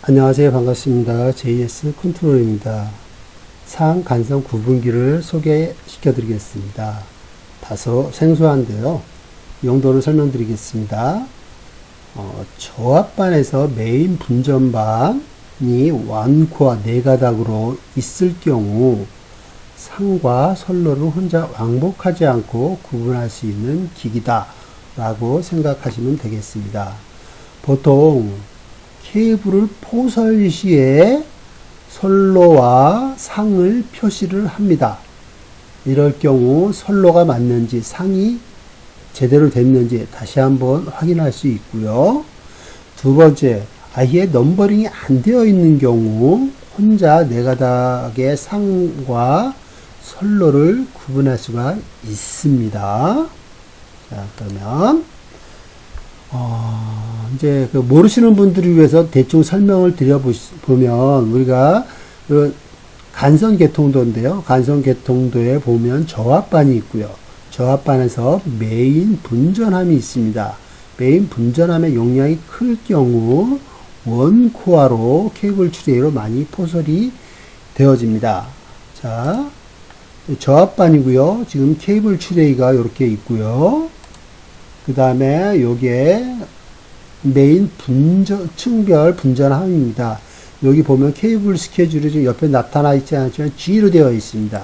안녕하세요. 반갑습니다. JS 컨트롤입니다. 상 간성 구분기를 소개시켜 드리겠습니다. 다소 생소한데요. 용도를 설명드리겠습니다. 어, 저압반에서 메인 분전반이 완코와 네가닥으로 있을 경우 상과 선로를 혼자 왕복하지 않고 구분할 수 있는 기기다 라고 생각하시면 되겠습니다. 보통 케이블을 포설 시에 선로와 상을 표시를 합니다. 이럴 경우 선로가 맞는지 상이 제대로 됐는지 다시 한번 확인할 수 있고요. 두 번째, 아예 넘버링이 안 되어 있는 경우 혼자 네 가닥의 상과 선로를 구분할 수가 있습니다. 자, 그러면 어, 이제 그 모르시는 분들을 위해서 대충 설명을 드려보면 우리가 그 간선 계통도인데요. 간선 계통도에 보면 저압반이 있고요. 저압반에서 메인 분전함이 있습니다. 메인 분전함의 용량이 클 경우 원코어로 케이블 추레이로 많이 포설이 되어집니다. 자, 저압반이고요. 지금 케이블 추레이가 이렇게 있고요. 그 다음에 요게 메인 분전, 층별 분전 함입니다. 여기 보면 케이블 스케줄이 지금 옆에 나타나 있지 않지만 G로 되어 있습니다.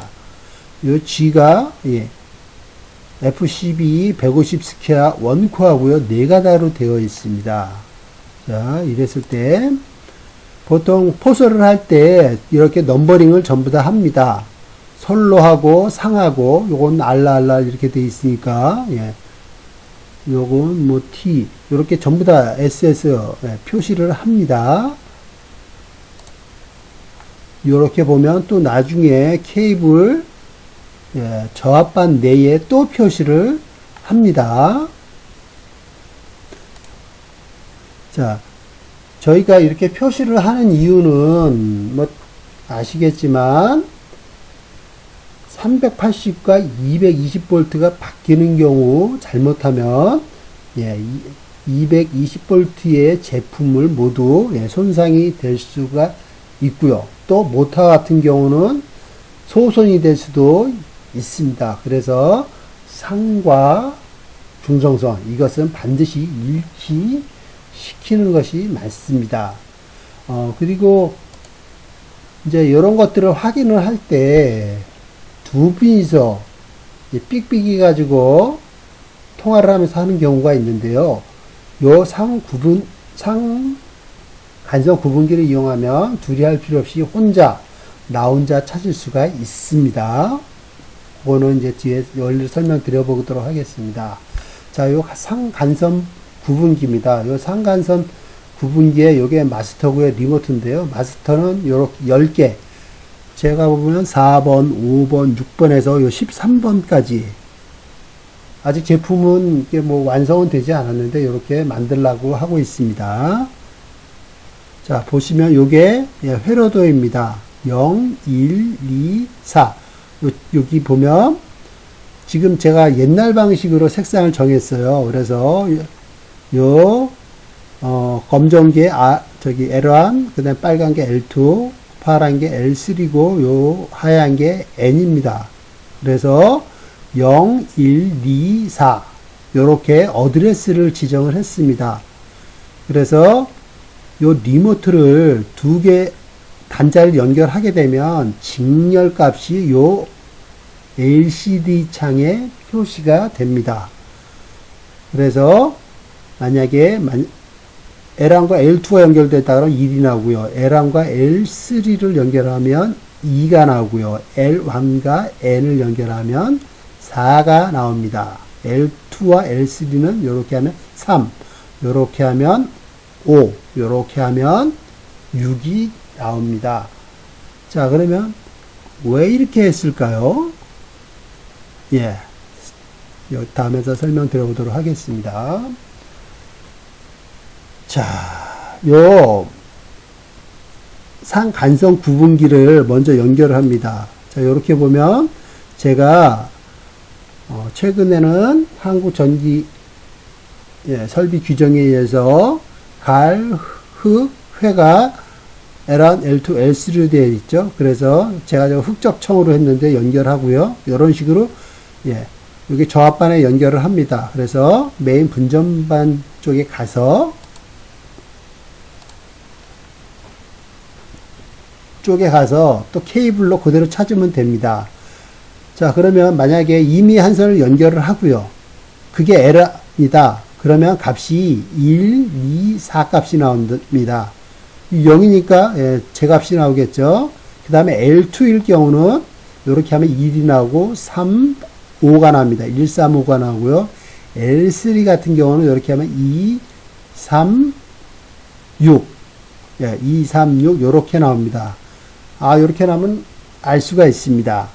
요 G가, 예, FCB 150 스퀘어 원코어고요. 네 가닥으로 되어 있습니다. 자, 이랬을 때, 보통 포설을 할 때 이렇게 넘버링을 전부 다 합니다. 선로하고 상하고 요건 알라알라 이렇게 돼 있으니까, 예. 요건 뭐 T 이렇게 전부 다 SS 예, 표시를 합니다. 이렇게 보면 또 나중에 케이블 예, 저압반 내에 또 표시를 합니다. 자, 저희가 이렇게 표시를 하는 이유는 뭐 아시겠지만 380과 220볼트가 바뀌는 경우 잘못하면 예, 220볼트의 제품을 모두 예, 손상이 될 수가 있고요. 또 모터 같은 경우는 소손이 될 수도 있습니다. 그래서 상과 중성선 이것은 반드시 일치 시키는 것이 맞습니다. 어, 그리고 이제 이런 것들을 확인을 할때 두 분이서 삑삑이 가지고 통화를 하면서 하는 경우가 있는데요. 요 상 구분 상 간성 구분기를 이용하면 둘이 할 필요 없이 혼자 나 혼자 찾을 수가 있습니다. 그거는 이제 뒤에 원리를 설명드려보도록 하겠습니다. 자, 요 상간선 구분기입니다. 요 상간선 구분기에 요게 마스터고요, 리모트인데요. 마스터는 요렇게 10개. 제가 보면 4번, 5번, 6번에서 요 13번까지 아직 제품은 이게 뭐 완성은 되지 않았는데 이렇게 만들라고 하고 있습니다. 자, 보시면 요게 예, 회로도입니다. 0, 1, 2, 4. 요, 여기 보면 지금 제가 옛날 방식으로 색상을 정했어요. 그래서 요, 어, 검정 게 아, 저기 L1, 그 다음에 빨간 게 L2, 파란 게 L3고 요 하얀 게 N입니다. 그래서 0, 1, 2, 4 요렇게 어드레스를 지정을 했습니다. 그래서 요 리모트를 두 개 단자를 연결하게 되면 직렬 값이 요 LCD 창에 표시가 됩니다. 그래서 만약에 L1과 L2가 연결됐다 그러면 1이 나오고요. L1과 L3를 연결하면 2가 나오고요. L1과 N을 연결하면 4가 나옵니다. L2와 L3는 이렇게 하면 3, 이렇게 하면 5, 이렇게 하면 6이 나옵니다. 자, 그러면 왜 이렇게 했을까요? 예. 다음에서 설명드려 보도록 하겠습니다. 자, 요 상간성 구분기를 먼저 연결합니다. 자, 이렇게 보면 제가 어, 최근에는 한국 전기 예, 설비 규정에 의해서 갈, 흑, 회가 L1, L2, L3로 되어 있죠. 그래서 제가 저 흑접청으로 했는데 연결하고요. 이런 식으로 예, 여기 저압반에 연결을 합니다. 그래서 메인 분전반 쪽에 가서 쪽에 가서 또 케이블로 그대로 찾으면 됩니다. 자, 그러면 만약에 이미 한 선을 연결을 하고요. 그게 L이다. 그러면 값이 1, 2, 4 값이 나옵니다. 0이니까 예, 제 값이 나오겠죠. 그 다음에 L2일 경우는 이렇게 하면 1이 나오고 3, 5가 납니다. 1, 3, 5가 나오고요. L3 같은 경우는 이렇게 하면 2, 3, 6. 예, 2, 3, 6 이렇게 나옵니다. 아, 이렇게 나오면 알 수가 있습니다.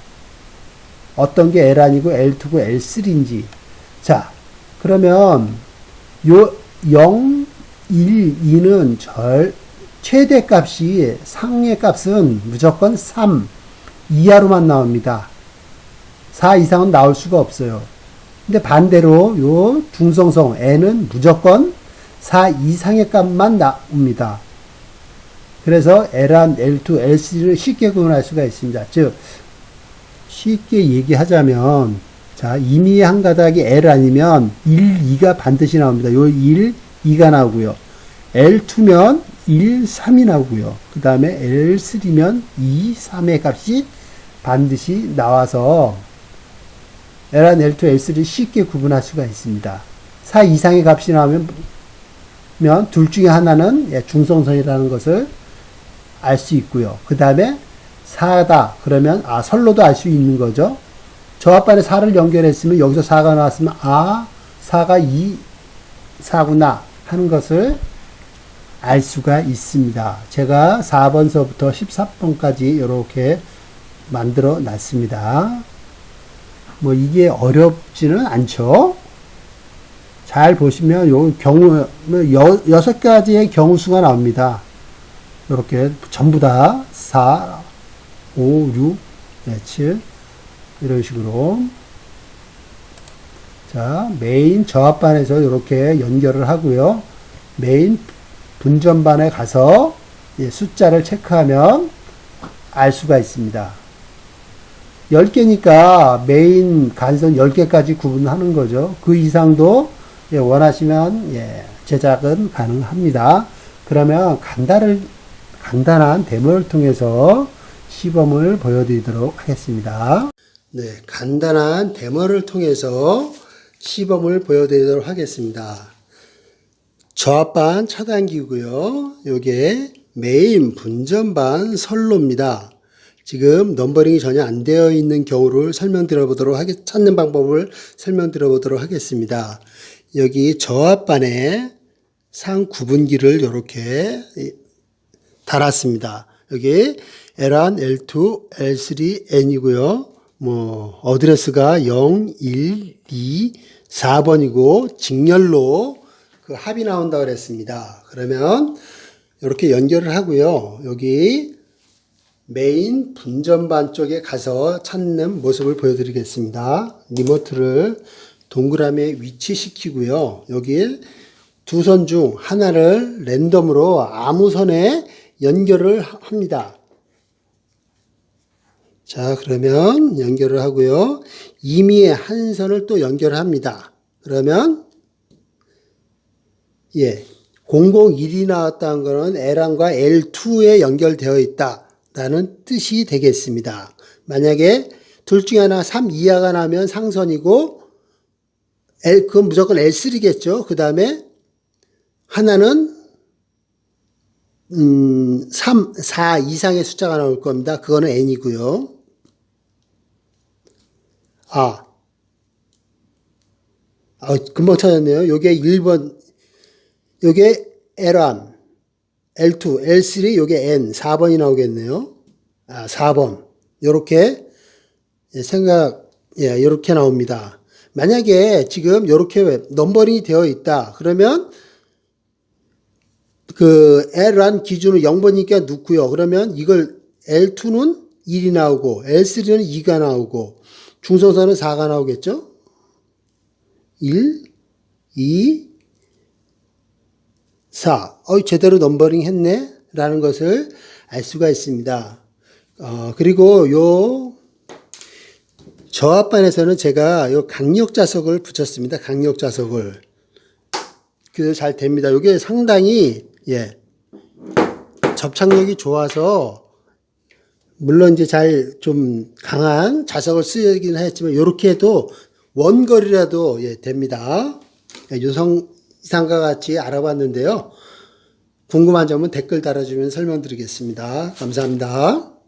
어떤 게 L 아니고 L2고 L3인지. 자, 그러면 요 0, 1, 2는 절 최대 값이 상의 값은 무조건 3 이하로만 나옵니다. 4 이상은 나올 수가 없어요. 근데 반대로 요 중성성 n은 무조건 4 이상의 값만 나옵니다. 그래서 L1, L2, L3를 쉽게 구분할 수가 있습니다. 즉 쉽게 얘기하자면 자 이미 한 가닥이 L 아니면 1, 2가 반드시 나옵니다. 요 1, 2가 나오고요. L2면 1, 3이 나오고요. 그 다음에 L3면 2, 3의 값이 반드시 나와서 L1, L2, L3를 쉽게 구분할 수가 있습니다. 4 이상의 값이 나오면 면둘 중에 하나는 예, 중성선이라는 것을 알 수 있고요. 그 다음에 4다 그러면 아 설로도 알 수 있는 거죠. 저합반에 4를 연결했으면 여기서 4가 나왔으면 아 4가 2 4구나 하는 것을 알 수가 있습니다. 제가 4번서부터 13번까지 이렇게 만들어 놨습니다. 뭐 이게 어렵지는 않죠. 잘 보시면 요 경우 여, 여섯 가지의 경우수가 나옵니다. 이렇게 전부 다 4, 5, 6, 네, 7 이런 식으로 자 메인 저합반에서 이렇게 연결을 하고요. 메인 분전반에 가서 예, 숫자를 체크하면 알 수가 있습니다. 10개니까 메인 간선 10개까지 구분하는 거죠. 그 이상도 예, 원하시면 예, 제작은 가능합니다. 그러면 간단을, 간단한 데모를 통해서 시범을 보여드리도록 하겠습니다. 네, 간단한 데모를 통해서 시범을 보여드리도록 하겠습니다. 저압반 차단기고요. 요게 메인 분전반 선로입니다. 지금 넘버링이 전혀 안 되어 있는 경우를 설명드려 보도록 하겠, 찾는 방법을 설명드려 보도록 하겠습니다. 여기 저압반에 상 구분기를 이렇게 달았습니다. 여기 L1, L2, L3, N이고요. 뭐 어드레스가 0, 1, 2, 4번이고 직렬로 그 합이 나온다 그랬습니다. 그러면 이렇게 연결을 하고요. 여기 메인 분전반 쪽에 가서 찾는 모습을 보여드리겠습니다. 리모트를 동그라미에 위치시키고요. 여기 두 선 중 하나를 랜덤으로 아무 선에 연결을 합니다. 자, 그러면 연결을 하고요. 임의의 한 선을 또 연결합니다. 그러면 예, 001이 나왔다는 것은 L1과 L2에 연결되어 있다라는 뜻이 되겠습니다. 만약에 둘 중에 하나 3 이하가 나면 상선이고 L 그건 무조건 L3겠죠. 그 다음에 하나는 음, 3, 4 이상의 숫자가 나올 겁니다. 그거는 N이고요. 아, 아 금방 찾았네요. 요게 1번, 요게 L1, L2, L3, 요게 N, 4번이 나오겠네요. 아, 4번. 요렇게 생각, 예, 요렇게 나옵니다. 만약에 지금 요렇게 넘버링이 되어 있다. 그러면 그 L1 기준으로 0번이니까 넣고요. 그러면 이걸 L2는 1이 나오고 L3는 2가 나오고 중성선은 4가 나오겠죠? 1, 2, 4. 어, 제대로 넘버링 했네? 라는 것을 알 수가 있습니다. 어, 그리고 요 저압반에서는 제가 요 강력 자석을 붙였습니다. 강력 자석을. 그래서 잘 됩니다. 이게 상당히 예. 접착력이 좋아서 물론 이제 잘 좀 강한 자석을 쓰긴 했지만 이렇게 해도 원거리라도 예, 됩니다. 예, 유성 이상과 같이 알아봤는데요. 궁금한 점은 댓글 달아주면 설명드리겠습니다. 감사합니다.